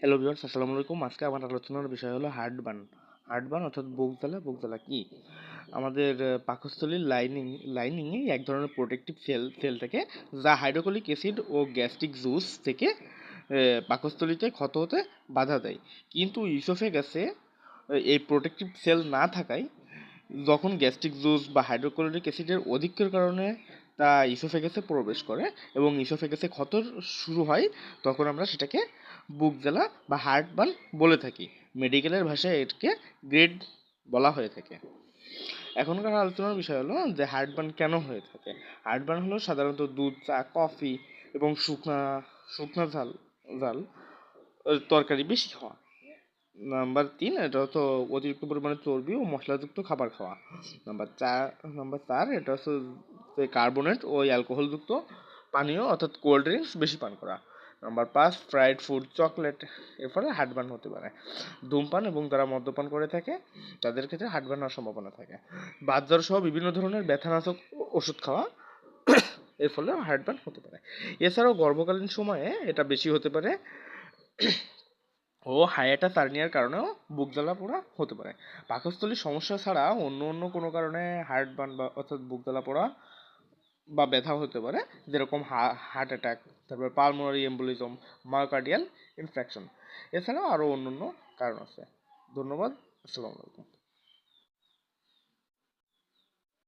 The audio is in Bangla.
হ্যালো ভিউয়ার্স আসসালামু আলাইকুম। আজকে আমার আলোচনার বিষয় হলো হার্টবার্ন। হার্টবার্ন অর্থাৎ বুক জ্বালা বুক জ্বালা কি? আমাদের পাকস্থলীর লাইনিং লাইনিংয়ে এক ধরনের প্রোটেক্টিভ সেল সেল থাকে যা হাইড্রোক্লিক অ্যাসিড ও গ্যাস্ট্রিক জুস থেকে পাকস্থলীতে ক্ষত হতে বাধা দেয়। কিন্তু ইসোফেগাসে এই প্রোটেক্টিভ সেল না থাকায়, যখন গ্যাস্ট্রিক জুস বা হাইড্রোক্লোরিক অ্যাসিডের অধিক্যের কারণে তা ইসোফেগাসে প্রবেশ করে এবং ইসোফেগাসে ক্ষত শুরু হয়, তখন আমরা সেটাকে বুক জ্বালা বা হার্টবার্ন বলে থাকি। মেডিকেলের ভাষায় এটাকে গ্রেড বলা হয়ে থাকে। এখনকার আলোচনার বিষয় হলো যে হার্টবার্ন কেন হয়ে থাকে? হার্টবার্ন হলো সাধারণত দুধ, চা, কফি এবং শুকনা শুকনা ঝাল ঝাল তরকারি বেশি খাওয়া। নাম্বার তিন, এটা হচ্ছে অতিরিক্ত পরিমাণে চর্বি ও মশলাযুক্ত খাবার খাওয়া। নাম্বার চার নাম্বার চার, এটা হচ্ছে যে কার্বনেট ও অ্যালকোহলযুক্ত পানীয়, অর্থাৎ কোল্ড ড্রিঙ্কস বেশি পান করা। নাম্বার পাঁচ ফ্রাইড ফুড চকলেট এর ফলে হার্টবার্ন হতে পারে। ধূমপান এবং যারা মদ্যপান করে থাকে, তাদের ক্ষেত্রে হার্টবার্ন হওয়ার সম্ভাবনা থাকে। বাতজ্বর সহ বিভিন্ন ধরনের ব্যথানাশক ওষুধ খাওয়া, এর ফলে হার্টবার্ন হতে পারে। এছাড়াও গর্ভকালীন সময়ে এটা বেশি হতে পারে ও হায়াটা সার্নিয়ার কারণেও বুক জ্বালা পোড়া হতে পারে। পাকস্থলীর সমস্যা ছাড়া অন্য অন্য কোনো কারণে হার্টবার্ন বা অর্থাৎ বুক জ্বালা পোড়া বা ব্যথা হতে পারে, যেরকম হার্ট অ্যাটাক তারপর পালমোনারি এম্বুলিজম মায়োকার্ডিয়াল ইনফেকশন এছাড়াও আরও অন্য অন্য কারণ আছে। ধন্যবাদ, আসসালামু আলাইকুম।